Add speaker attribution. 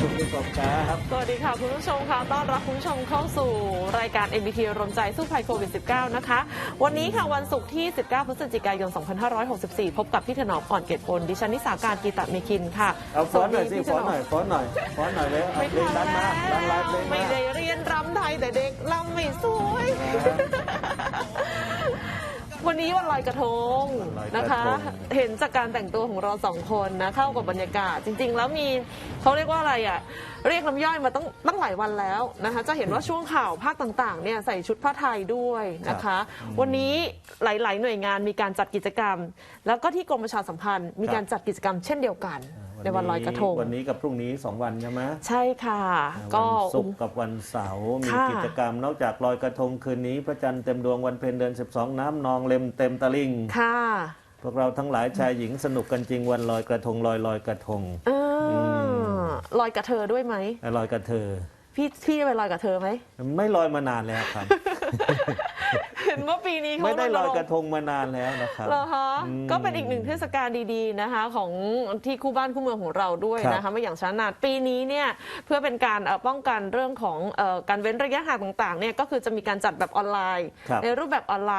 Speaker 1: สุขประกอบครับ
Speaker 2: สวัสดีค่ะคุณผู้ชมค่ะต้อนรับคุณผู้ชมเข้าสู่รายการ MBT รวมใจสู้ภัยโควิด -19 นะคะ วันนี้ค่ะวันศุกร์ที่ 19 พฤศจิกายน 2564 พบกับพี่ถนอมอ่อนเกตพลดิฉันนิสาการกีตะเมคินค่ะ
Speaker 1: เอาฟ้อนหน่อยสิ
Speaker 2: พี่ถ
Speaker 1: ฟ้อน
Speaker 2: ม
Speaker 1: หน่อยฟ้อนหน่อยฟ้อนหน่อยเลยเอา
Speaker 2: ไม่
Speaker 1: เพลง
Speaker 2: ทั
Speaker 1: ดั
Speaker 2: น
Speaker 1: นมา
Speaker 2: แล้
Speaker 1: ดันไล
Speaker 2: ว
Speaker 1: ฟ์เพลง
Speaker 2: ไม่
Speaker 1: มา
Speaker 2: ได้เรียนรำไทยแต่เด็กรำไม่สวยวั นนี้วันลอยกระทงนะคะ เห็นจากการแต่งตัวของเราสองคนนะเข้ากับบรรยากาศ จริง ๆ แล้วมีเขาเรียกว่าอะไรอะเรียกน้ำย่อยมาตั้งตั้งหลายวันแล้วนะคะ จะเห็นว่าช่วงข่าวภาคต่างๆเนี่ยใส่ชุดผ้าไทยด้วยนะคะ วันนี้หลาย ๆ หน่วยงานมีการจัดกิจกรรม แล้วก็ที่กรมประชาสัมพันธ์ มีการจัดกิจกรรมเช่นเดียวกัน ในวันลอยกระทง
Speaker 1: วันนี้กับพรุ่งนี้สองวันใช่ไหม
Speaker 2: ใช่ค่ะ ก็
Speaker 1: วันศุกร์กับวันเสาร์มี
Speaker 2: ค่ะ
Speaker 1: กิจกรรมนอกจากลอยกระทงคืนนี้ พระจันทร์เต็มดวงวันเพ็ญเดือน 12 น้ำนองเล็มเต็มตะลิ่ง
Speaker 2: ค่ะ
Speaker 1: พวกเราทั้งหลายชายหญิงสนุกกันจริงวันลอยกระทงลอยลอยกระทง
Speaker 2: เออลอยกับเธอด้วยไหม
Speaker 1: ลอยกระเธอ
Speaker 2: พี่พี่ไปลอยกับเธอไหม
Speaker 1: ไม่ลอยมานานแล้วครับ
Speaker 2: เห็ นว่าปีนี้เขา
Speaker 1: ไม่ได้ลอย
Speaker 2: ณง
Speaker 1: กระทงมานานแล้วนะครับ
Speaker 2: เหรอคะ
Speaker 1: อืม
Speaker 2: ก็เป็นอีกหนึ่งเทศกาลดีๆนะคะ ของที่คู่บ้านคู่เมืองของเราด้วย
Speaker 1: ครับ
Speaker 2: นะคะไม่อย่างช้านานปีนี้เนี่ยเพื่อเป็นการเอ่อป้องกันเรื่องของเอ่อการเว้นระยะห่างต่างๆเนี่ยก็คือจะมีการจัดแบบออนไลน์
Speaker 1: ครับ
Speaker 2: ในรูปแบบออนไล